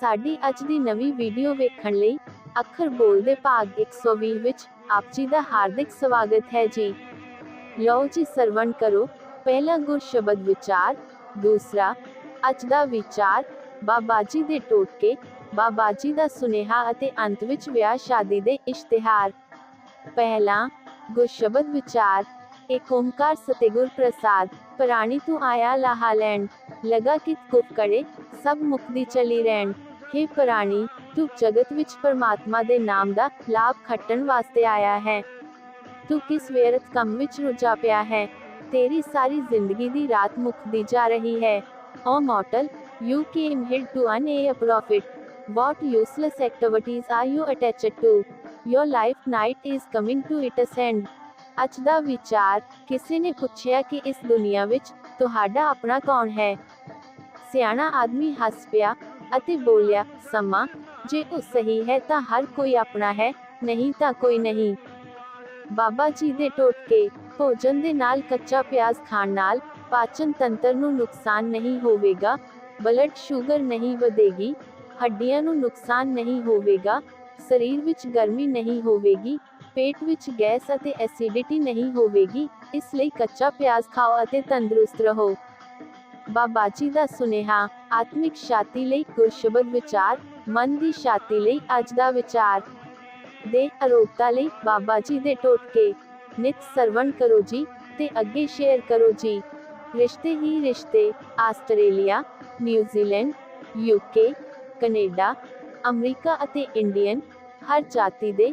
ਸਾਡੀ ਅੱਜ ਦੀ ਨਵੀਂ ਵੀਡੀਓ ਵੇਖਣ ਲਈ ਅੱਖਰ ਬੋਲਦੇ ਭਾਗ 120 ਵਿੱਚ ਆਪ ਜੀ ਦਾ ਹਾਰਦਿਕ ਸਵਾਗਤ ਹੈ ਜੀ। ਲਓ ਜੀ ਸਰਵਣ ਕਰੋ। ਪਹਿਲਾ ਗੁਰ ਸ਼ਬਦ ਵਿਚਾਰ, ਦੂਸਰਾ ਅੱਜ ਦਾ ਵਿਚਾਰ, ਬਾਬਾ ਜੀ ਦੇ ਟੋਟਕੇ, ਬਾਬਾ ਜੀ ਦਾ ਸੁਨੇਹਾ ਅਤੇ ਅੰਤ ਵਿੱਚ ਵਿਆਹ ਸ਼ਾਦੀ ਦੇ ਇਸ਼ਤਿਹਾਰ। ਪਹਿਲਾ ਗੁਰ ਸ਼ਬਦ ਵਿਚਾਰ ਏਕ ਓੰਕਾਰ ਸਤਿਗੁਰ ਪ੍ਰਸਾਦ ਪ੍ਰਾਣੀ ਤੂੰ ਆਇਆ ਲਾਹਾ ਲੈਣ ਲਗਾ ਕਿਤ ਕੁਪ ਕਰੇ ਸਭ ਮੁਕਦੀ ਚਲੀ ਰਹਿਣ हे ਪ੍ਰਾਣੀ ਤੂੰ ਜਗਤ ਵਿੱਚ ਪਰਮਾਤਮਾ ਦੇ ਨਾਮ ਦਾ ਲਾਭ ਖੱਟਣ ਵਾਸਤੇ ਆਇਆ ਹੈ ਤੂੰ ਕਿਸ ਵੇਰਤ ਕੰਮ ਵਿੱਚ ਰੁਝਾ ਪਿਆ ਹੈ ਤੇਰੀ ਸਾਰੀ ਜ਼ਿੰਦਗੀ ਦੀ ਰਾਤ ਮੁੱਕਦੀ ਜਾ ਰਹੀ ਹੈ ਓ motel you came here to earn a profit what useless activities are you attached to your life night is coming to its end ਅੱਜ ਦਾ ਵਿਚਾਰ ਕਿਸੇ ਨੇ ਪੁੱਛਿਆ ਕਿ ਇਸ ਦੁਨੀਆ ਵਿੱਚ ਤੁਹਾਡਾ ਆਪਣਾ ਕੌਣ ਹੈ? ਸਿਆਣਾ ਆਦਮੀ ਹੱਸ ਪਿਆ ਅਤੇ ਬੋਲਿਆ, ਸਮਾਂ, ਜੇ ਉਹ ਸਹੀ ਹੈ ਤਾਂ ਹਰ ਕੋਈ ਆਪਣਾ ਹੈ, ਨਹੀਂ ਤਾਂ ਕੋਈ ਨਹੀਂ। ਬਾਬਾ ਜੀ ਦੇ ਟੋਟਕੇ ਭੋਜਨ ਦੇ ਨਾਲ ਕੱਚਾ ਪਿਆਜ਼ ਖਾਣ ਨਾਲ ਪਾਚਨ ਤੰਤਰ ਨੂੰ ਨੁਕਸਾਨ ਨਹੀਂ ਹੋਵੇਗਾ, ਬਲੱਡ ਸ਼ੂਗਰ ਨਹੀਂ ਵਧੇਗੀ, ਹੱਡੀਆਂ ਨੂੰ ਨੁਕਸਾਨ ਨਹੀਂ ਹੋਵੇਗਾ, ਸਰੀਰ ਵਿੱਚ ਗਰਮੀ ਨਹੀਂ ਹੋਵੇਗੀ ਪੇਟ ਵਿੱਚ ਗੈਸ ਅਤੇ ਐਸਿਡਿਟੀ ਨਹੀਂ ਹੋਵੇਗੀ, ਇਸ ਲਈ ਕੱਚਾ ਪਿਆਜ਼ ਖਾਓ ਅਤੇ ਤੰਦਰੁਸਤ ਰਹੋ। ਬਾਬਾ ਜੀ ਦਾ ਸੁਨੇਹਾ, ਆਤਮਿਕ ਸ਼ਾਂਤੀ ਲਈ ਗੁਰਸ਼ਬਦ ਵਿਚਾਰ, ਮਨ ਦੀ ਸ਼ਾਂਤੀ ਲਈ ਅੱਜ ਦਾ ਵਿਚਾਰ ਦੇ ਅਰੋਗਤਾ ਲਈ ਬਾਬਾ ਜੀ ਦੇ ਟੋਟਕੇ। ਨਿਤ ਸਰਵਣ ਕਰੋ ਜੀ ਤੇ ਅੱਗੇ ਸ਼ੇਅਰ ਕਰੋ ਜੀ। ਰਿਸ਼ਤੇ ਹੀ ਰਿਸ਼ਤੇ, Australia New Zealand UK Canada, America ਅਤੇ ਇੰਡੀਅਨ, ਹਰ ਜਾਤੀ ਦੇ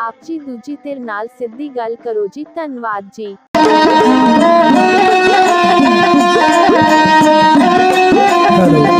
ਆਪ ਜੀ ਦੂਜੀ ਧਿਰ ਨਾਲ ਸਿੱਧੀ ਗੱਲ ਕਰੋ ਜੀ ਧੰਨਵਾਦ ਜੀ। ਸਥਿਰਾ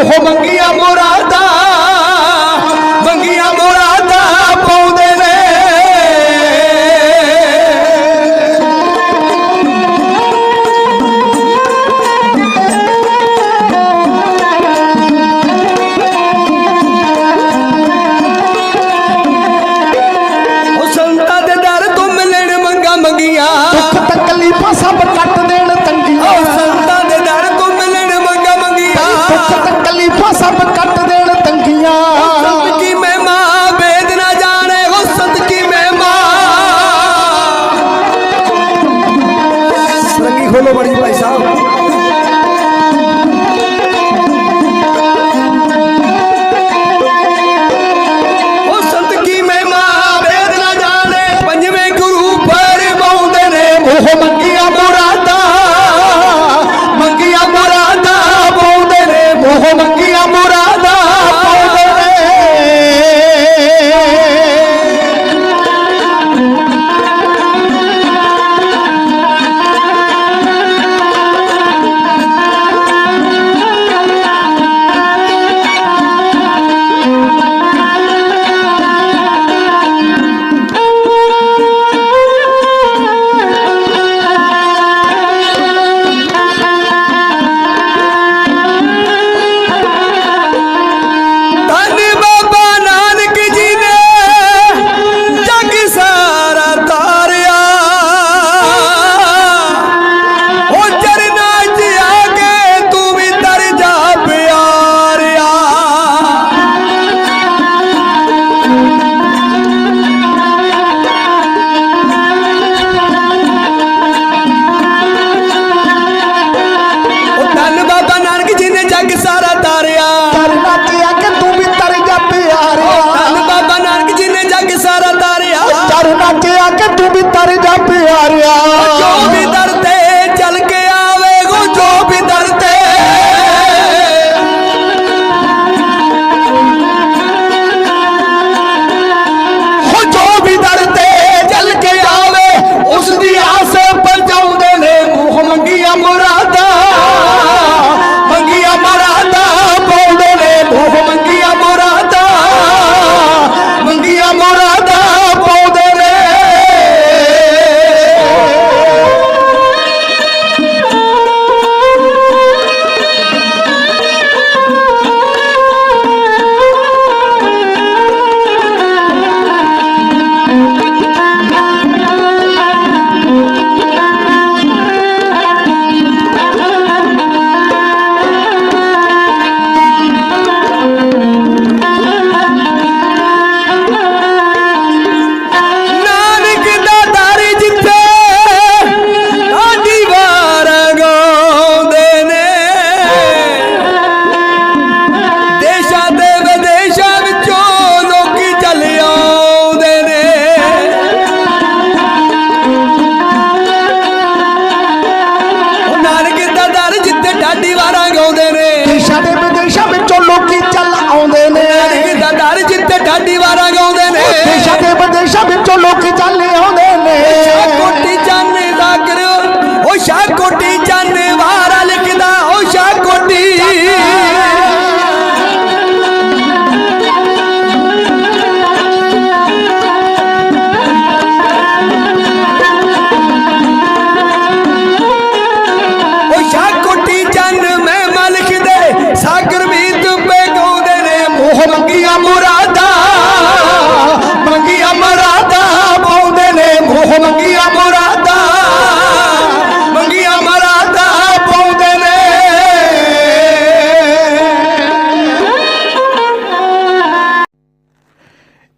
রুহ ভাঙ্গিয়া মোর ਵੀ ਤਰ ਜਾ ਪਿਆਰਿਆ। ਜੋ ਵੀ ਯਾਰ ਜਿੱਤੇ ਢਾਡੀ ਵਾਰਾਂ ਗਾਉਂਦੇ ਨੇ। ਦੇਸ਼ਾਂ ਦੇ ਵਿਦੇਸ਼ਾਂ ਵਿੱਚੋਂ ਲੋਕ ਚੱਲੇ ਆਉਂਦੇ ਨੇ। ਕੋਟੀ ਚਾਨੇ ਦਾ ਕਰੋ ਉਹ ਸ਼ਾਹ ਕੋਟੀ